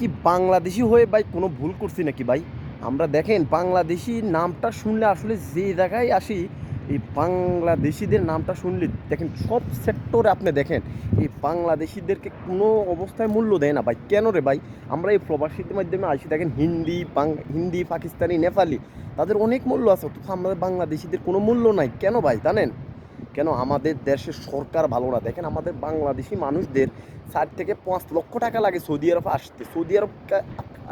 কি বাংলাদেশি হয়ে ভাই কোনো ভুল করছি নাকি ভাই? আমরা দেখেন বাংলাদেশি নামটা শুনলে আসলে যে জায়গায় আসি, এই বাংলাদেশিদের নামটা শুনলে দেখেন সব সেক্টরে আপনি দেখেন, এই বাংলাদেশিদেরকে কোনো অবস্থায় মূল্য দেয় না ভাই। কেন রে ভাই? আমরা এই প্রবাসীদের মাধ্যমে আসি, দেখেন হিন্দি হিন্দি, পাকিস্তানি, নেপালি, তাদের অনেক মূল্য আছে, অথচ আমাদের বাংলাদেশিদের কোনো মূল্য নাই। কেন ভাই? জানেন? কেন আমাদের দেশের সরকার ভালো না? দেখেন আমাদের বাংলাদেশি মানুষদের চার থেকে পাঁচ লক্ষ টাকা লাগে সৌদি আরব আসতে। সৌদি আরব,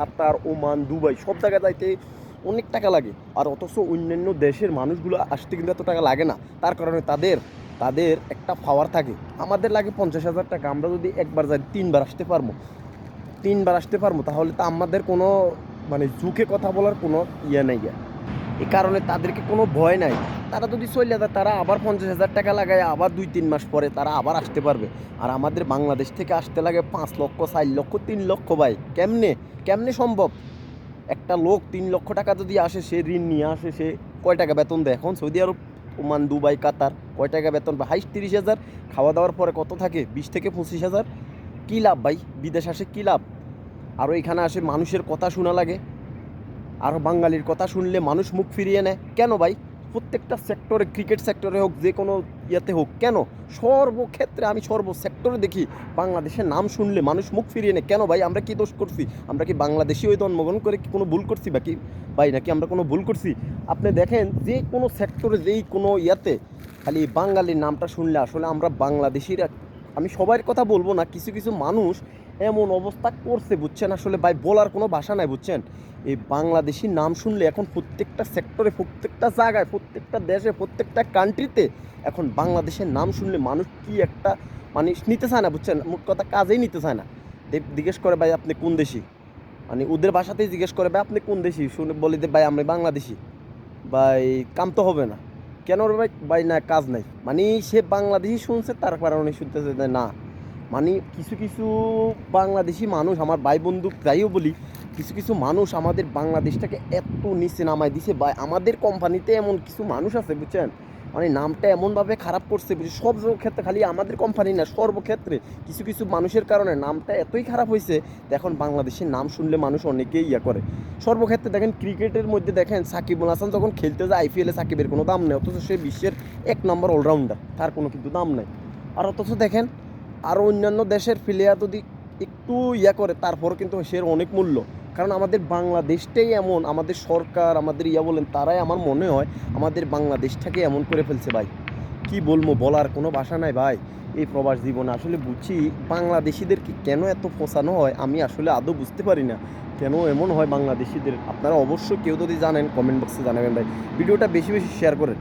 আপনার, ওমান, দুবাই সব জায়গায় যাইতে অনেক টাকা লাগে। আর অথচ অন্যান্য দেশের মানুষগুলো আসতে কিন্তু এত টাকা লাগে না। তার কারণে তাদের তাদের একটা পাওয়ার থাকে। আমাদের লাগে পঞ্চাশ হাজার টাকা। আমরা যদি একবার যাই, তিনবার আসতে পারব। তিনবার আসতে পারব, তাহলে তো আমাদের কোনো মানে ঝুঁকে কথা বলার কোনো ইয়ে নেই। এই কারণে তাদেরকে কোনো ভয় নাই। তারা যদি চলে যায়, তারা আবার পঞ্চাশ হাজার টাকা লাগায়, আবার দুই তিন মাস পরে তারা আবার আসতে পারবে। আর আমাদের বাংলাদেশ থেকে আসতে লাগে পাঁচ লক্ষ, চার লক্ষ, তিন লক্ষ ভাই। কেমনে? কেমনে সম্ভব? একটা লোক তিন লক্ষ টাকা যদি আসে, সে ঋণ নিয়ে আসে, সে কয় টাকা বেতন দেয়? এখন Saudi Arab, Oman, Dubai, Qatar, কয় টাকা বেতন হাইস্ট তিরিশ হাজার, খাওয়া দাওয়ার পরে কত থাকে? বিশ থেকে পঁচিশ হাজার? কী লাভ ভাই? বিদেশ আসে কী লাভ? আরও এখানে আসে মানুষের কথা শোনা লাগে। আর বাঙালির কথা শুনলে মানুষ মুখ ফিরিয়ে নেয়। কেন ভাই? প্রত্যেকটা সেক্টরে ক্রিকেট সেক্টরে হোক, যে কোনো ইয়েতে হোক, কেন? সর্বক্ষেত্রে আমি সর্ব সেক্টরে দেখি, বাংলাদেশের নাম শুনলে মানুষ মুখ ফিরিয়ে নেয়। কেন ভাই? আমরা কি দোষ করছি? আমরা কি বাংলাদেশি ওই জন্মগ্রহণ করে কি কোনো ভুল করছি বাকি ভাই, নাকি আমরা কোনো ভুল করছি? আপনি দেখেন, যে কোনো সেক্টরে যেই কোনো ইয়াতে, খালি বাঙালির নামটা শুনলে আসলে আমরা বাংলাদেশিরা আমি সবার কথা বলব না, কিছু কিছু মানুষ এমন অবস্থা করছে, বুঝছেন? আসলে ভাই, বলার কোনো ভাষা নাই, বুঝছেন? এই বাংলাদেশি নাম শুনলে এখন প্রত্যেকটা সেক্টরে প্রত্যেকটা জায়গায়, প্রত্যেকটা দেশে, প্রত্যেকটা কান্ট্রিতে এখন বাংলাদেশের নাম শুনলে মানুষ কি একটা মানে নিতে চায় না, বুঝছেন? মোট কথা কাজেই নিতে চায় না। জিজ্ঞেস করে ভাই, আপনি কোন দেশি? মানে ওদের ভাষাতেই জিজ্ঞেস করে, ভাই, আপনি কোন দেশি? শুনে বলি যে, ভাই আমি বাংলাদেশি। ভাই, কাম তো হবে না। কেন ভাই না, কাজ নাই? মানে সে বাংলাদেশি শুনছে তার কারণে শুনতেছে যে না। মানে কিছু কিছু বাংলাদেশি মানুষ, আমার ভাই বন্ধু যাইও বলি, কিছু কিছু মানুষ আমাদের বাংলাদেশটাকে এত নিচে নামায় দিছে, বা আমাদের কোম্পানিতে এমন কিছু মানুষ আছে, বুঝছেন? মানে নামটা এমনভাবে খারাপ করছে বুঝছি সব ক্ষেত্রে খালি আমাদের কোম্পানি না, সর্বক্ষেত্রে কিছু কিছু মানুষের কারণে নামটা এতই খারাপ হয়েছে। এখন বাংলাদেশের নাম শুনলে মানুষ অনেকেই ইয়া করে। সর্বক্ষেত্রে দেখেন, ক্রিকেটের মধ্যে দেখেন, সাকিবুল হাসান যখন খেলতে যায় আইপিএলে সাকিবের কোনো দাম নেই, অথচ সে বিশ্বের এক নম্বর অলরাউন্ডার তার কোনো কিন্তু দাম নেই। আর অথচ দেখেন আরও অন্যান্য দেশের প্লেয়ার যদি একটু ইয়া করে তারপর কিন্তু সে অনেক মূল্য। কারণ আমাদের বাংলাদেশটাই এমন, আমাদের সরকার, আমাদের ইয়া বলেন, তারাই আমার মনে হয় আমাদের বাংলাদেশটাকে এমন করে ফেলছে ভাই। কি বলব, বলার কোনো ভাষা নাই ভাই, এই প্রবাস জীবনে। আসলে বুঝি বাংলাদেশিদেরকে কেন এত ফোসানো হয়, আমি আসলে আদৌ বুঝতে পারি না। কেন এমন হয় বাংলাদেশিদের? আপনারা অবশ্যই কেউ যদি জানেন কমেন্ট বক্সে জানাবেন ভাই। ভিডিওটা বেশি বেশি শেয়ার করেন।